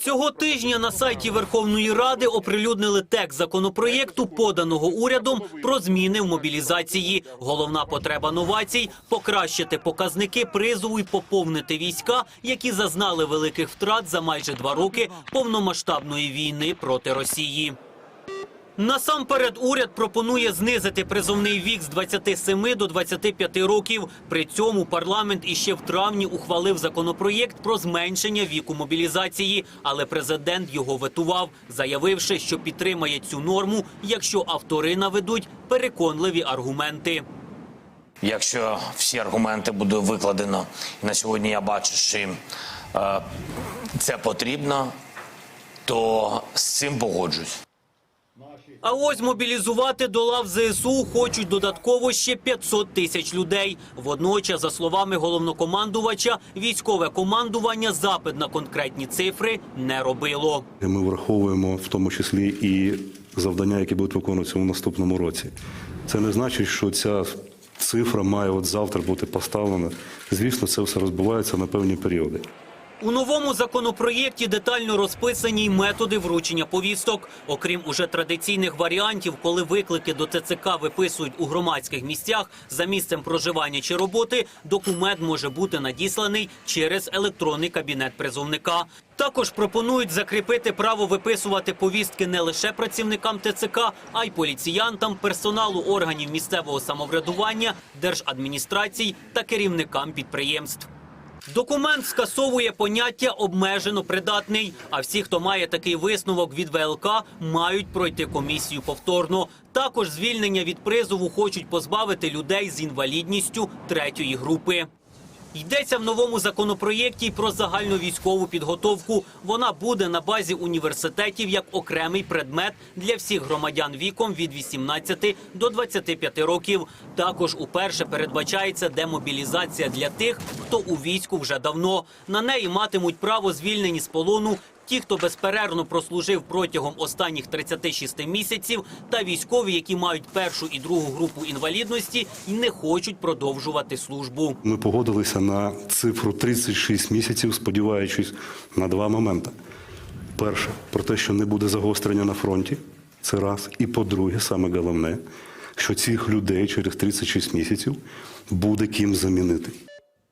Цього тижня на сайті Верховної Ради оприлюднили текст законопроєкту, поданого урядом про зміни в мобілізації. Головна потреба новацій – покращити показники призову і поповнити війська, які зазнали великих втрат за майже два роки повномасштабної війни проти Росії. Насамперед уряд пропонує знизити призовний вік з 27 до 25 років. При цьому парламент іще в травні ухвалив законопроєкт про зменшення віку мобілізації, але президент його ветував, заявивши, що підтримає цю норму, якщо автори наведуть переконливі аргументи. Якщо всі аргументи буде викладено, на сьогодні я бачу, що е, це потрібно, то з цим погоджусь. А ось мобілізувати до лав ЗСУ хочуть додатково ще 500 тисяч людей. Водночас, за словами головнокомандувача, військове командування запит на конкретні цифри не робило. Ми враховуємо в тому числі і завдання, які будуть виконуватися у наступному році. Це не значить, що ця цифра має от завтра бути поставлена. Звісно, це все розбивається на певні періоди. У новому законопроєкті детально розписані й методи вручення повісток. Окрім уже традиційних варіантів, коли виклики до ТЦК виписують у громадських місцях за місцем проживання чи роботи, документ може бути надісланий через електронний кабінет призовника. Також пропонують закріпити право виписувати повістки не лише працівникам ТЦК, а й поліціянтам, персоналу органів місцевого самоврядування, держадміністрацій та керівникам підприємств. Документ скасовує поняття обмежено придатний. А всі, хто має такий висновок від ВЛК, мають пройти комісію повторно. Також звільнення від призову хочуть позбавити людей з інвалідністю третьої групи. Йдеться в новому законопроєкті про загальну військову підготовку. Вона буде на базі університетів як окремий предмет для всіх громадян віком від 18 до 25 років. Також уперше передбачається демобілізація для тих, хто у війську вже давно. На неї матимуть право звільнені з полону ті, хто безперервно прослужив протягом останніх 36 місяців, та військові, які мають першу і другу групу інвалідності і не хочуть продовжувати службу. Ми погодилися на цифру 36 місяців, сподіваючись на два моменти. Перше, про те, що не буде загострення на фронті. Це раз. І по-друге, саме головне, що цих людей через 36 місяців буде ким замінити.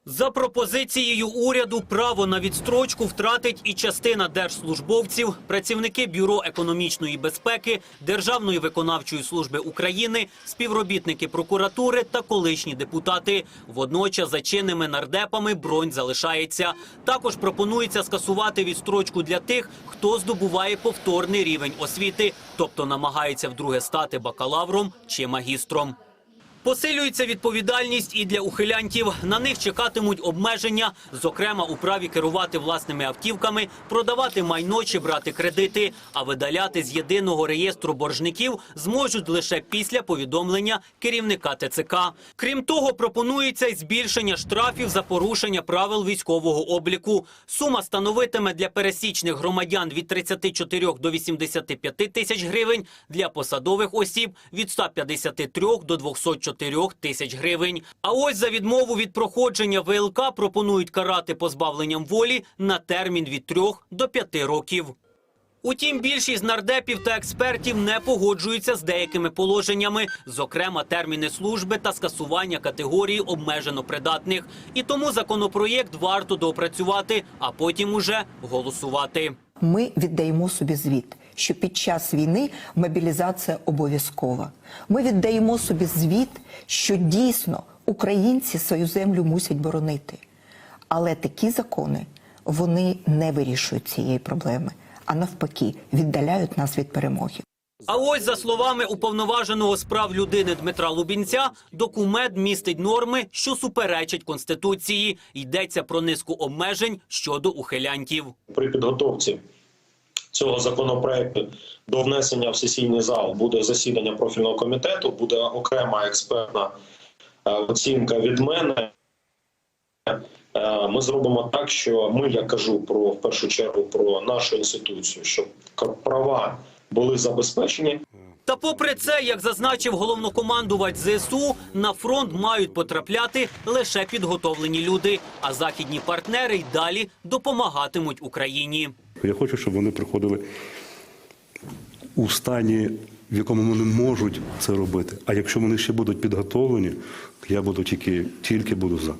За пропозицією уряду, право на відстрочку втратить і частина держслужбовців, працівники Бюро економічної безпеки, Державної виконавчої служби України, співробітники прокуратури та колишні депутати. Водночас за чинними нардепами бронь залишається. Також пропонується скасувати відстрочку для тих, хто здобуває повторний рівень освіти, тобто намагається вдруге стати бакалавром чи магістром. Посилюється відповідальність і для ухилянтів. На них чекатимуть обмеження, зокрема у праві керувати власними автівками, продавати майно чи брати кредити, а видаляти з єдиного реєстру боржників зможуть лише після повідомлення керівника ТЦК. Крім того, пропонується й збільшення штрафів за порушення правил військового обліку. Сума становитиме для пересічних громадян від 34 до 85 тисяч гривень, для посадових осіб від 153 до 204 тисяч гривень. А ось за відмову від проходження ВЛК пропонують карати позбавленням волі на термін від 3 до 5 років. Утім, більшість нардепів та експертів не погоджуються з деякими положеннями, зокрема терміни служби та скасування категорії обмежено придатних. І тому законопроєкт варто доопрацювати, а потім уже голосувати. Ми віддаємо собі звіт, що під час війни мобілізація обов'язкова. Ми віддаємо собі звіт, що дійсно українці свою землю мусять боронити. Але такі закони вони не вирішують цієї проблеми, а навпаки, віддаляють нас від перемоги. А ось за словами уповноваженого з прав людини Дмитра Лубінця, документ містить норми, що суперечать конституції. Йдеться про низку обмежень щодо ухилянтів. при підготовці цього законопроекту до внесення в сесійний зал буде засідання профільного комітету, буде окрема експертна е, оцінка від мене. Е, Ми зробимо так, що ми, я кажу про в першу чергу про нашу інституцію, щоб права були забезпечені. Та попри це, як зазначив головнокомандувач ЗСУ, на фронт мають потрапляти лише підготовлені люди, а західні партнери й далі допомагатимуть Україні. Я хочу, щоб вони приходили у стані, в якому вони можуть це робити. А якщо вони ще будуть підготовлені, я буду тільки, тільки буду за.